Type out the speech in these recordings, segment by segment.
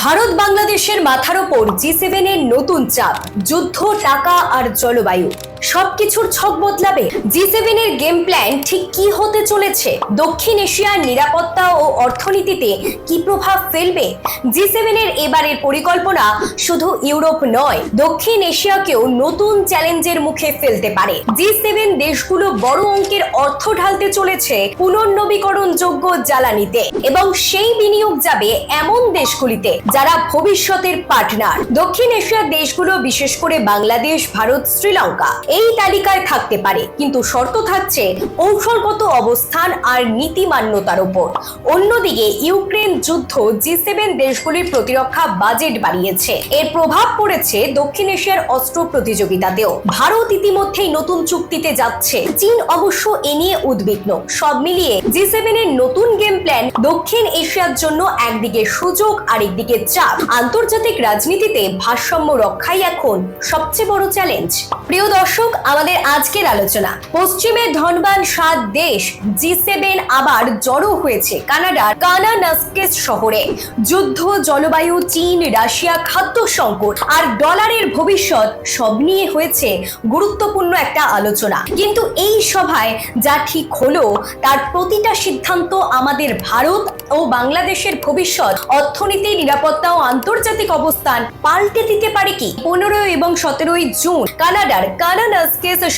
ভারত বাংলাদেশের মাথার ওপর জি সেভেনের নতুন চাপ যুদ্ধ টাকা আর জলবায়ু। সবকিছুর ছক বদলাবে। জি সেভেনের গেম প্ল্যান ঠিক কি হতে চলেছে? দক্ষিণ এশিয়ার নিরাপত্তা ও অর্থনীতিতে কি প্রভাব ফেলবে? জি সেভেনের এবারের পরিকল্পনা শুধু ইউরোপ নয়, দক্ষিণ এশিয়াকেও নতুন চ্যালেঞ্জের মুখে ফেলতে পারে। জি সেভেন দেশগুলো বড় অঙ্কের অর্থ ঢালতে চলেছে পুনর্নবীকরণযোগ্য জ্বালানিতে এবং সেই বিনিয়োগ যাবে এমন দেশগুলিতে যারা ভবিষ্যতের পার্টনার দক্ষিণ এশিয়ার দেশগুলো বিশেষ করে বাংলাদেশ, ভারত, শ্রীলঙ্কা এই তালিকায় থাকতে পারে, কিন্তু শর্ত থাকছে কৌশলগত অবস্থান আর নীতিমান্যতার উপর অন্যদিকে, ইউক্রেন যুদ্ধ জি সেভেন দেশগুলির প্রতিরক্ষা বাজেট বাড়িয়েছে। এর প্রভাব পড়েছে দক্ষিণ এশিয়ার অস্ত্র প্রতিযোগিতাতেও। ভারত ইতিমধ্যেই নতুন চুক্তিতে যাচ্ছে। চীন অবশ্য এ নিয়ে উদ্বিগ্ন। সব মিলিয়ে জি সেভেনের নতুন গেম প্ল্যান দক্ষিণ এশিয়ার জন্য একদিকে সুযোগ, আরেকদিকে চাপ। আন্তর্জাতিক রাজনীতিতে ভারসাম্য রক্ষাই এখন সবচেয়ে বড় চ্যালেঞ্জ। প্রিয় দর্শক আমাদের আজকের আলোচনা। পশ্চিমে ধনবান সাত দেশ, জি সেভেন আবার জড়ো হয়েছে কানাডার কানানাস্কেস শহরে। যুদ্ধ, জলবায়ু, চীন, রাশিয়া, খাদ্য সংকট আর ডলারের ভবিষ্যৎ সব নিয়ে হয়েছে গুরুত্বপূর্ণ একটা আলোচনা। কিন্তু এই সভায় যা ঠিক হলো, তার প্রতিটা সিদ্ধান্ত আমাদের ভারত ও বাংলাদেশের ভবিষ্যৎ, অর্থনীতি, নিরাপত্তা ও আন্তর্জাতিক অবস্থান পাল্টে দিতে পারে কি? পনেরো এবং সতেরোই জুন কানাডার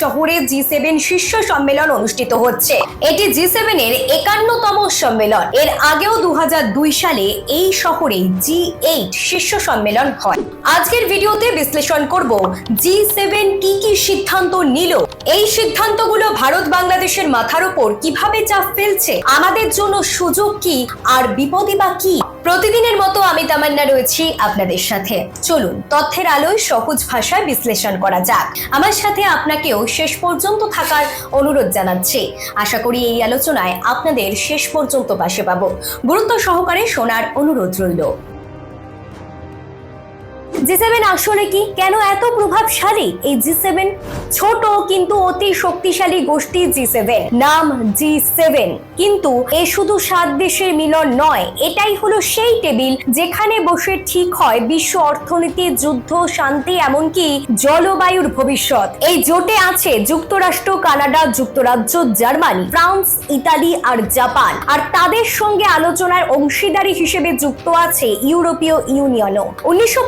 শহরে জি সেভেন শীর্ষ সম্মেলন অনুষ্ঠিত হচ্ছে। এটি জি সেভেনের একান্নতম সম্মেলন। এর আগেও দু সালে এই শহরে জি এইট শীর্ষ সম্মেলন হয়। আজকের ভিডিওতে বিশ্লেষণ করব জি সেভেন কি কি সিদ্ধান্ত নিল? এই সিদ্ধান্তগুলো ভারত বাংলাদেশের মাথার উপর কীভাবে চাপ ফেলছে? আমাদের জন্য সুযোগ কি? আর বিপদই বা কি? প্রতিদিনের মতো আমি তামান্না রয়েছি আপনাদের সাথে। চলুন, তথ্যের আলোয় সহজ ভাষায় বিশ্লেষণ করা যাক। আমার সাথে আপনাকেও শেষ পর্যন্ত থাকার অনুরোধ জানাচ্ছি। আশা করি এই আলোচনায় আপনাদের শেষ পর্যন্ত পাশে পাবো। গুরুত্ব সহকারে শোনার অনুরোধ রইল। জি সেভেন আসলে কি? কেন এত প্রভাবশালী? এই জি সেভেন ছোট কিন্তু অতি শক্তিশালী গোষ্ঠী জি সেভেন নাম জি সেভেন কিন্তু এ শুধু সাত দেশের মিলন নয়, এটাই হলো সেই টেবিল যেখানে বসে ঠিক হয় বিশ্ব অর্থনীতি, যুদ্ধ, শান্তি, এমনকি জলবায়ুর ভবিষ্যৎ। এই জোটে আছে যুক্তরাষ্ট্র, কানাডা, যুক্তরাজ্য, জার্মানি, ফ্রান্স, ইতালি আর জাপান। আর তাদের সঙ্গে আলোচনার অংশীদারি হিসেবে যুক্ত আছে ইউরোপীয় ইউনিয়নও। উনিশশো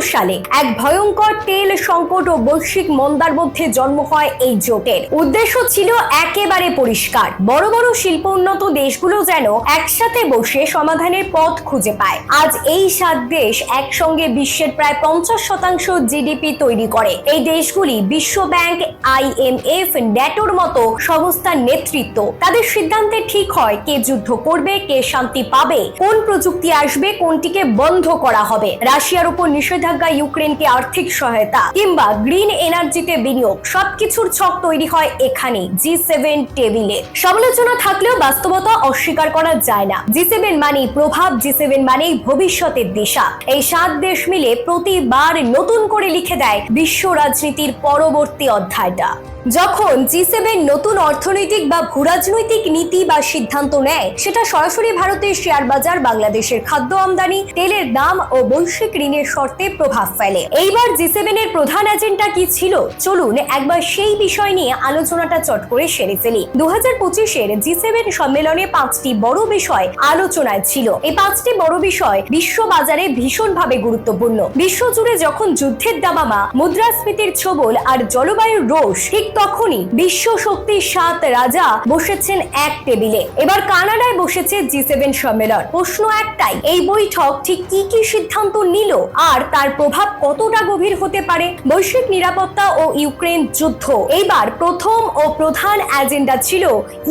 সালে এক ভয়ঙ্কর তেল সংকট ও বৈশ্বিক মন্দার মধ্যে জন্ম হয় এই জোটের। উদ্দেশ্য ছিল একেবারে পরিষ্কার। বড় বড় শিল্প উন্নত দেশগুলো যেন একসাথে বসে সমাধানের পথ খুঁজে পায়। আজ এই সাত দেশ একসঙ্গে বিশ্বের প্রায় পঞ্চাশ শতাংশ জিডিপি তৈরি করে। এই দেশগুলি বিশ্ব ব্যাংক আইএমএফ ন্যাটোর মতো সংস্থার নেতৃত্ব। তাদের সিদ্ধান্তে ঠিক হয় কে যুদ্ধ করবে, কে শান্তি পাবে, কোন প্রযুক্তি আসবে, কোনটিকে বন্ধ করা হবে। রাশিয়ার উপর নিষেধাজ্ঞা ইউক্রেনকে আর্থিক সহায়তা কিংবা গ্রিন এনার্জিতে বিনিয়োগ, সবকিছুর ছক তৈরি হয় এখানে জি সেভেন টেবিলে। সমালোচনা থাকলেও বাস্তবতা অস্বীকার করা যায় না। জি সেভেন মানে প্রভাব, জি সেভেন মানে ভবিষ্যতের দিশা। এই সাত দেশ মিলে প্রতিবার নতুন করে লিখে দেয় বিশ্ব রাজনীতির পরবর্তী অধ্যায়টা। যখন জি সেভেন নতুন অর্থনৈতিক বা ভূরাজনৈতিক নীতি বা সিদ্ধান্ত নেয়, সেটা সরাসরি ভারতের শেয়ার বাজার, বাংলাদেশের খাদ্য আমদানি, তেলের দাম ও বৈশ্বিক ঋণের শর্তে প্রভাব ফেলে। এইবার জি সেভেনের প্রধান এজেন্ডা কি ছিল? চলুন একবার সেই বিষয় নিয়ে আলোচনাটা চট করে সেরে ফেলি। দু হাজার পঁচিশের জি সেভেন সম্মেলনে পাঁচটি বড় বিষয় আলোচনায় ছিল। এই পাঁচটি বড় বিষয় বিশ্ব বাজারে ভীষণভাবে গুরুত্বপূর্ণ। বিশ্বজুড়ে যখন যুদ্ধের দাবামা, মুদ্রাস্ফীতির ছবল আর জলবায়ুর রোষ ঠিক তখনই বিশ্ব শক্তির সাত রাজা বসেছেন এক টেবিলে। এবার কানাডায় বসেছে জি সেভেন সম্মেলন। প্রশ্ন একটাই, এই বৈঠক ঠিক কি কি সিদ্ধান্ত নিল আর তার প্রভাব কতটা গভীর হতে পারে? বৈশ্বিক নিরাপত্তা ও ইউক্রেন যুদ্ধ। এইবার প্রথম ও প্রধান এজেন্ডা ছিল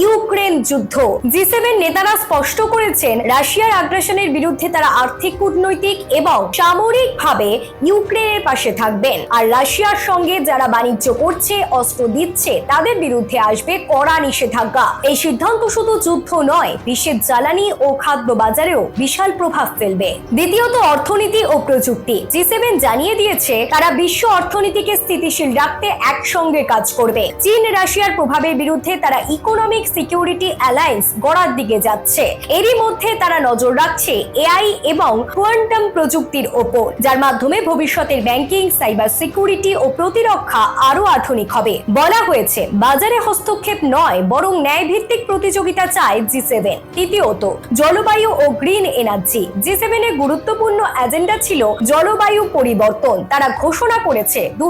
ইউক্রেন যুদ্ধ। জি সেভেন নেতারা স্পষ্ট করেছেন, রাশিয়ার আগ্রাসনের বিরুদ্ধে তারা আর্থিক কূটনৈতিক এবং সামরিকভাবে ইউক্রেনের পাশে থাকবেন। আর রাশিয়ার সঙ্গে যারা বাণিজ্য করছে, অস্ত্র দিচ্ছে, তাদের বিরুদ্ধে আসবে কড়া নিষেধাজ্ঞা। এই সিদ্ধান্ত শুধু যুদ্ধ নয়, বিশ্বের জ্বালানি ও খাদ্য বাজারেও বিশাল প্রভাব ফেলবে। দ্বিতীয়ত, অর্থনীতি ও প্রযুক্তি। জি সেভেন জানিয়ে দিয়েছে, তারা বিশ্ব অর্থনীতিকে স্থিতিশীল রাখতে একসঙ্গে কাজ করবে। চীন, রাশিয়ার প্রভাবের বিরুদ্ধে তারা ইকোনমিক সিকিউরিটি অ্যালায়েন্স গড়ার দিকে যাচ্ছে। এরই মধ্যে তারা নজর রাখছে এআই এবং কোয়ান্টাম প্রযুক্তির ওপর, যার মাধ্যমে ভবিষ্যতের ব্যাংকিং, সাইবার সিকিউরিটি ও প্রতিরক্ষা আরও আধুনিক হবে। বলা হয়েছে, বাজারে হস্তক্ষেপ নয়, বরং ন্যায়ভিত্তিক প্রতিযোগিতা চায় জি সেভেন তৃতীয়ত, জলবায়ু ও গ্রিন এনার্জি। জি সেভেনের গুরুত্বপূর্ণ এজেন্ডা ছিল জলবায়ু পরিবর্তন। তারা ঘোষণা করেছে দু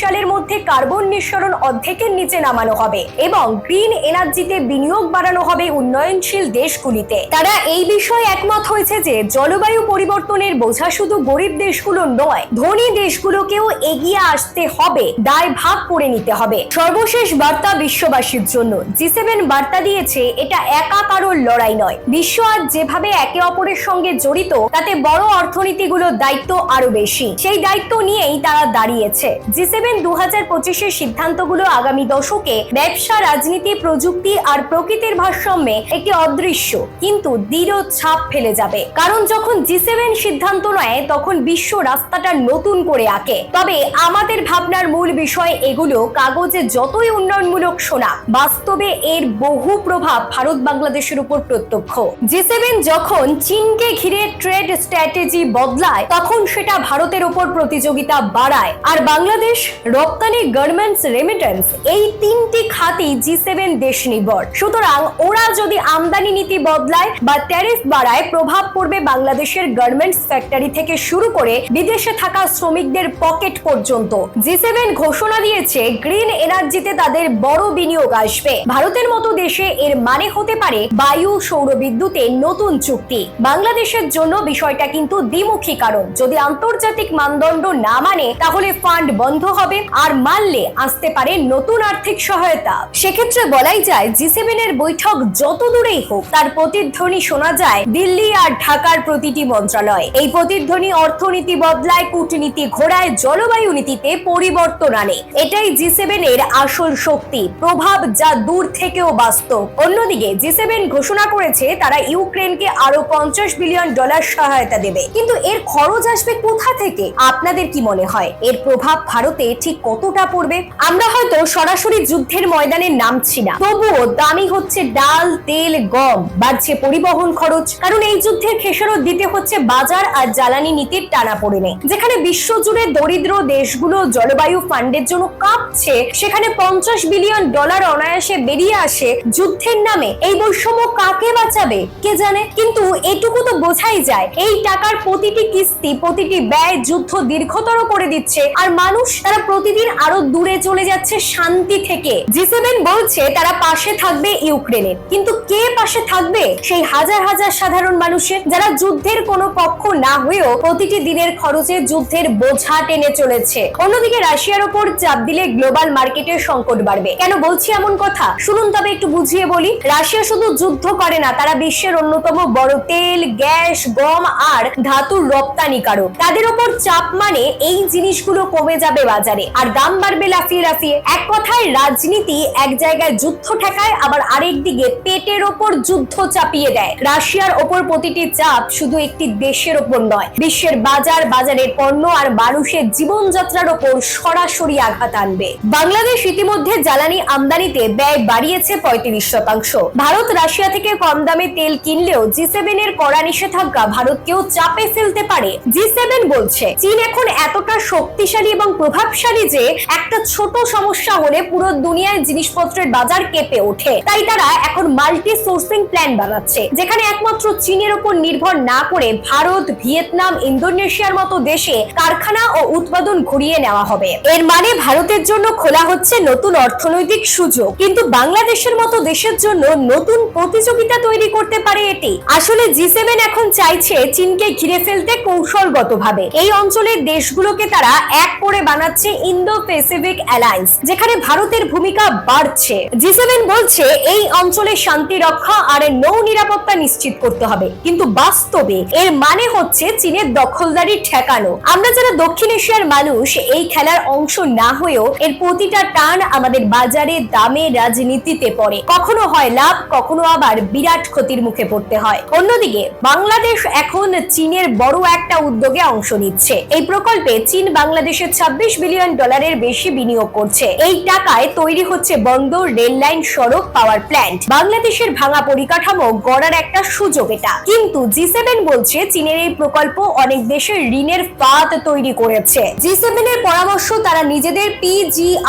সালের মধ্যে কার্বন নিঃসরণ অর্ধেকের নিচে নামানো হবে এবং গ্রিন এনার্জিতে বিনিয়োগ বাড়ানো হবে উন্নয়নশীল দেশগুলিতে। তারা এই বিষয়ে একমত হয়েছে যে, জলবায়ু পরিবর্তনের বোঝা শুধু গরিব দেশগুলো নয়, ধনী দেশগুলোকেও এগিয়ে আসতে হবে, দায় ভাগ করে নিতে হবে। সর্বশেষ বার্তা বিশ্ববাসীর জন্য। জি সেভেন বার্তা দিয়েছে, এটা একা কারোর লড়াই নয়। বিশ্ব আজ যেভাবে একে অপরের সঙ্গে জড়িত, তাতে বড় অর্থনীতিগুলোর দায়িত্ব আরও বেশি। সেই দায়িত্ব নিয়েই তারা দাঁড়িয়েছে। জি সেভেন দু হাজার পঁচিশের সিদ্ধান্তগুলো আগামী দশকে ব্যবসা, রাজনীতি, প্রযুক্তি আর প্রকৃতির ভারসাম্যে একটি অদৃশ্য, কিন্তু দৃঢ় ছাপ ফেলে যাবে। কারণ যখন জি সেভেন সিদ্ধান্ত নেয়, তখন বিশ্ব রাস্তাটা নতুন করে আঁকে। তবে আমাদের ভাবনার মূল বিষয় এগুলো, কাগজে যতই উন্নয়নমূলক শোনা বাস্তবে এর বহু প্রভাব ভারত বাংলাদেশের উপর প্রত্যক্ষ। জি সেভেন যখন চীনকে ঘিরে ট্রেড স্ট্র্যাটেজি বদলায়, তখন সেটা ভারতের উপর প্রতিযোগিতা বাড়ায়। আর বাংলাদেশ রপ্তানি গার্মেন্টস রেমিটেন্স এই তিনটি খাতই জি সেভেন দেশ নির্ভর। সুতরাং ওরা যদি আমদানি নীতি বদলায় বা ট্যারিফ বাড়ায়, প্রভাব পড়বে বাংলাদেশের গার্মেন্টস ফ্যাক্টরি থেকে শুরু করে বিদেশে থাকা শ্রমিকদের পকেট পর্যন্ত। জি সেভেন ঘোষণা দিয়েছে গ্রিন এনার্জিতে তাদের বড় বিনিয়োগ আসবে। ভারতের মতো দেশে এর মানে হতে পারে বায়ু, সৌর বিদ্যুতে নতুন চুক্তি। বাংলাদেশের জন্য বিষয়টা কিন্তু দ্বিমুখী কারণ। যদি আন্তর্জাতিক মানদণ্ড না মানে তাহলে ফান্ড বন্ধ হবে আর মানলে আসতে পারে নতুন আর্থিক সহায়তা। সেক্ষেত্রে বলাই যায়, জি সেভেন এর বৈঠক যত দূরেই হোক, তার প্রতিধ্বনি শোনা যায় দিল্লি আর ঢাকার প্রতিটি মন্ত্রণালয়। এই প্রতিধ্বনি অর্থনীতি বদলায়, কূটনীতি ঘোড়ায়, জলবায়ু নীতিতে পরিবর্তন আনে। এটাই জি সেভেন এর আসল শক্তি। প্রভাব যা দূর থেকেও বাস্তব। অন্যদিকে, জি সেভেন ঘোষণা করেছে তারা ইউক্রেনকে আরও পঞ্চাশ বিলিয়ন ডলার সহায়তা দেবে। কিন্তু এর খরচ আসবে কোথা থেকে? আপনাদের কি মনে হয়? এর প্রভাব ভারতে ঠিক কতটা পড়বে? আমরা হয়তো সরাসরি যুদ্ধের ময়দানে নামছি না। তবুও দামি হচ্ছে ডাল, তেল, গম। বাড়ছে পরিবহন খরচ। কারণ এই যুদ্ধের খেসারত দিতে হচ্ছে বাজার আর জ্বালানি নীতির টানা পড়েনে। যেখানে বিশ্বজুড়ে দরিদ্র দেশগুলো জলবায়ু ফান্ডের জন্য কাঁপছে সেখানে পঞ্চাশ বিলিয়ন ডলার অনায়াসে বেরিয়ে আসে যুদ্ধের নামে। এই বৈষম্য কাকে বাঁচাবে? কে জানে? কিন্তু এটুকু তো বোঝাই যায়। এই টাকার প্রতিটি কিস্তি, প্রতিটি ব্যয় যুদ্ধ দীর্ঘতর করে দিচ্ছে আর মানুষ তারা প্রতিদিন আরও দূরে চলে যাচ্ছে শান্তি থেকে। জিসেভেন বলছে তারা পাশে থাকবে ইউক্রেনের। কিন্তু কে পাশে থাকবে? সেই হাজার হাজার সাধারণ মানুষের যারা যুদ্ধের কোনো পক্ষ না হয়েও প্রতিটি দিনের খরচে যুদ্ধের বোঝা টেনে চলেছে। অন্যদিকে রাশিয়ার ওপর চাপ দিলে গ্লোবাল মার্কেটের সংকট বাড়বে। কেন বলছি এমন কথা? শুনুন তবে একটু বুঝিয়ে বলি। রাশিয়া শুধু যুদ্ধ করে না, তারা বিশ্বের অন্যতম বড় তেল, গ্যাস, গম আর ধাতুর রপ্তানিকারক তাদের ওপর চাপ মানে এই জিনিসগুলো কমে যাবে বাজারে, আর দাম বাড়বে লাফিয়ে লাফিয়ে। এক কথায়, রাজনীতি এক জায়গায় যুদ্ধ ঠেকায়, আবার আরেক দিকে পেটের ওপর যুদ্ধ চাপিয়ে দেয়। রাশিয়ার ওপর প্রতিটি চাপ শুধু একটি দেশের ওপর নয়, বিশ্বের বাজার, বাজারের পণ্য আর মানুষের জীবনযাত্রার ওপর সরাসরি আঘাত আনবে। বাংলাদেশ ইতিমধ্যে জ্বালানি আমদানিতে ব্যয় বাড়িয়েছে পঁয়ত্রিশ শতাংশ। ভারত রাশিয়া থেকে কম দামে তেল কিনলেও জি সেভেন এর কড়া নিষেধাজ্ঞা ভারতকেও চাপে ফেলতে পারে, জি সেভেন বলছে। চীন এখন এতটা শক্তিশালী এবং প্রভাবশালী যে একটা ছোট সমস্যা হলে পুরো দুনিয়ায় জিনিসপত্রের বাজার কেঁপে ওঠে। তাই তারা এখন মাল্টি সোর্সিং প্ল্যান বানাচ্ছে, যেখানে একমাত্র চীনের উপর নির্ভর না করে ভারত, ভিয়েতনাম, ইন্দোনেশিয়ার মতো দেশে কারখানা ও উৎপাদন ঘুরিয়ে নেওয়া হবে। এর মানে ভারতের জন্য খোলা হচ্ছে নতুন অর্থনৈতিক সুযোগ। কিন্তু বাংলাদেশের মতো দেশের জন্য নতুন প্রতিযোগিতা তৈরি করতে পারে এটি। আসলে জি এখন চাইছে চীনকে ঘিরে ফেলতে কৌশলগতভাবে। এই অঞ্চলের দেশগুলোকে তারা এক করে বানাচ্ছে ইন্দো প্যাসিফিক অ্যালায়েন্স, যেখানে ভারতের ভূমিকা বাড়ছে। জি বলছে, এই অঞ্চলে শান্তি রক্ষা আর নৌ নিরাপত্তা নিশ্চিত করতে হবে। কিন্তু বাস্তবে এর মানে হচ্ছে চীনের দখলদারি ঠেকানো। আমরা যারা দক্ষিণ এশিয়ার মানুষ, এই খেলার অংশ না হয়েও এর প্রতি প্রতিটা টান আমাদের বাজারে দামে রাজনীতিতে পড়ে। কখনো হয় লাভ, কখনো আবার বিরাট ক্ষতির মুখে পড়তে হয়। অন্যদিকে, বাংলাদেশ এখন চীনের বড় একটা উদ্যোগে অংশ নিচ্ছে। এই প্রকল্পে চীন বাংলাদেশে ২৬ বিলিয়ন ডলারের বেশি বিনিয়োগ করছে। এই টাকায় তৈরি হচ্ছে বন্দর, রেল লাইন, সড়ক, পাওয়ার প্ল্যান্ট। বাংলাদেশের ভাঙা পরিকাঠামো গড়ার একটা সুযোগ এটা। কিন্তু জি সেভেন বলছে চীনের এই প্রকল্প অনেক দেশের ঋণের ফাঁদ তৈরি করেছে। জি সেভেন এর পরামর্শ তারা নিজেদের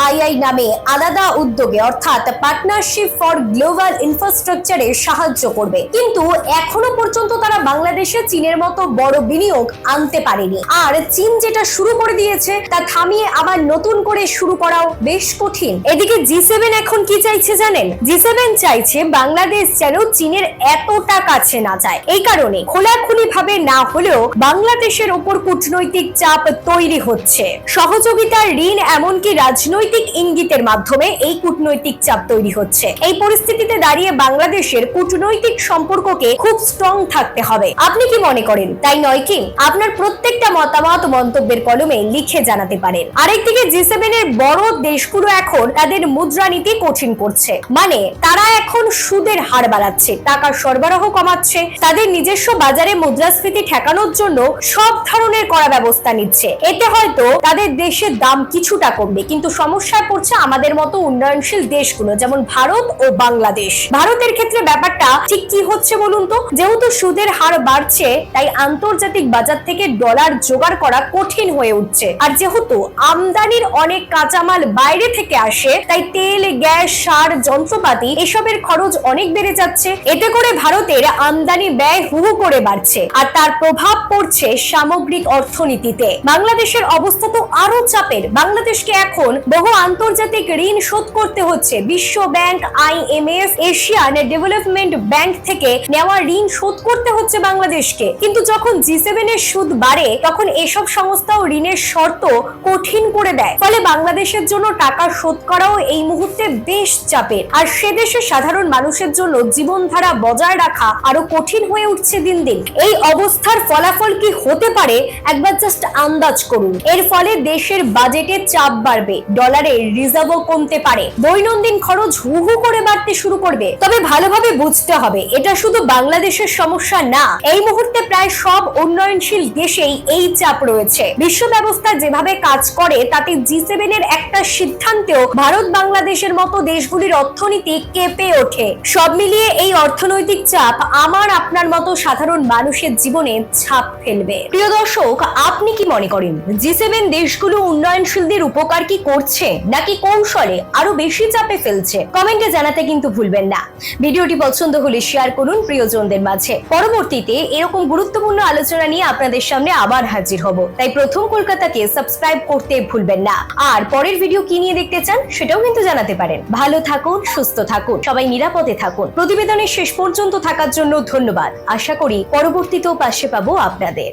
পিজিআইআই নামে আলাদা উদ্যোগে, অর্থাৎ পার্টনারশিপ ফর গ্লোবাল ইনফ্রাস্ট্রাকচারে সাহায্য করবে। কিন্তু এখনও পর্যন্ত তারা বাংলাদেশে চীনের মতো বড় বিনিয়োগ আনতে পারেনি। আর চীন যেটা শুরু করে দিয়েছে, তা থামিয়ে আবার নতুন করে শুরু করাও বেশ কঠিন। এদিকে জি সেভেন এখন কি চাইছে জানেন? জি সেভেন চাইছে বাংলাদেশ যেন চীনের এতটা কাছে না যায়। এই কারণে খোলাখুলি ভাবে না হলেও বাংলাদেশের ওপর কূটনৈতিক চাপ তৈরি হচ্ছে। সহযোগিতার ঋণ এমনকি রাজনৈতিক ইঙ্গিতের মাধ্যমে এই কূটনৈতিক চাপ তৈরি হচ্ছে। এই পরিস্থিতিতে দাঁড়িয়ে বাংলাদেশের কূটনৈতিক সম্পর্ককে খুব স্ট্রং থাকতে হবে। আপনি কি মনে করেন? তাই নয় কি? আপনার প্রত্যেকটা মতামত মন্তব্যের কলমে লিখে জানাতে পারেন। আরেকদিকে জি সেভেন এর বড় দেশগুলো এখন তাদের মুদ্রানীতি কঠিন করছে। মানে তারা এখন সুদের হার বাড়াচ্ছে টাকা সরবরাহ কমাচ্ছে, তাদের নিজস্ব বাজারে মুদ্রাস্ফীতি ঠেকানোর জন্য সব ধরনের করা ব্যবস্থা নিচ্ছে। এতে হয়তো তাদের দেশের দাম কিছুটা কমবে, কিন্তু সমস্যায় পড়ছে আমাদের মতো উন্নয়নশীল দেশগুলো, যেমন ভারত ও বাংলাদেশ। ভারতের ক্ষেত্রে ব্যাপারটা ঠিক কি হচ্ছে বলুন তো? যেহেতু সুদের হার বাড়ছে, তাই আন্তর্জাতিক বাজার থেকে ডলার জোগাড় করা কঠিন হয়ে উঠছে। আর যেহেতু আমদানির অনেক কাঁচামাল বাইরে থেকে আসে, তাই তেল, গ্যাস, সার, যন্ত্রপাতি এসবের খরচ অনেক বেড়ে যাচ্ছে। এতে করে ভারতের আমদানি ব্যয় হু করে বাড়ছে, আর তার প্রভাব পড়ছে সামগ্রিক অর্থনীতিতে। বাংলাদেশের অবস্থা তো আরও চাপের। বাংলাদেশকে এখন বহু আন্তর্জাতিক ঋণ শোধ করতে হচ্ছে। বিশ্ব bank IMF Asian Development Bank থেকে নেওয়া ঋণ শোধ করতে হচ্ছে বাংলাদেশকে। কিন্তু যখন জি সেভেন এর সুদ বাড়ে, তখন এসব সংস্থাও ঋণের শর্ত কঠিন করে দেয়। ফলে বাংলাদেশের জন্য টাকা শোধ করাও এই মুহূর্তে বেশ চাপের। আর সে দেশের সাধারণ মানুষের জন্য জীবনধারা বজায় রাখা আরও কঠিন হয়ে উঠছে দিন দিন। এই অবস্থার ফলাফল কি হতে পারে, একবার জাস্ট আন্দাজ করুন। এর ফলে দেশের বাজেটে চাপ বাড়বে। ডলারের রিজার্ভও কমতে পারে। দৈনন্দিন খরচ হু হু করে বাড়তে শুরু করবে। তবে ভালোভাবে বুঝতে হবে, এটা শুধু বাংলাদেশের সমস্যা না, এই মুহূর্তে প্রায় সব উন্নয়নশীল দেশেই এই চাপ রয়েছে। বিশ্ব ব্যবস্থা যেভাবে কাজ করে, তাতে জি সেভেন এর একটা সিদ্ধান্তেও ভারত বাংলাদেশের মতো দেশগুলির অর্থনীতি কেঁপে ওঠে। সব মিলিয়ে এই অর্থনৈতিক চাপ আমার আপনার মতো সাধারণ মানুষের জীবনে ছাপ ফেলবে। প্রিয় দর্শক, আপনি কি মনে করেন জি সেভেন দেশগুলো উন্নয়নশীলদের উপকার কি করছে নাকি কৌশলে আরও বেশি চাপে ফেলছে? কমেন্টে জানাতে কিন্তু ভুলবেন না। ভিডিওটি পছন্দ হলে শেয়ার করুন প্রিয়জনদের মাঝে। পরবর্তীতে এরকম গুরুত্বপূর্ণ আলোচনা নিয়ে আপনাদের সামনে আবার হাজির হব। তাই প্রথম কলকাতাকে সাবস্ক্রাইব করতে ভুলবেন না। আর পরের ভিডিও কি নিয়ে দেখতে চান সেটাও কিন্তু জানাতে পারেন। ভালো থাকুন, সুস্থ থাকুন, সবাই নিরাপদে থাকুন। প্রতিবেদনের শেষ পর্যন্ত থাকার জন্য ধন্যবাদ। আশা করি পরবর্তীতেও পাশে পাবো আপনাদের।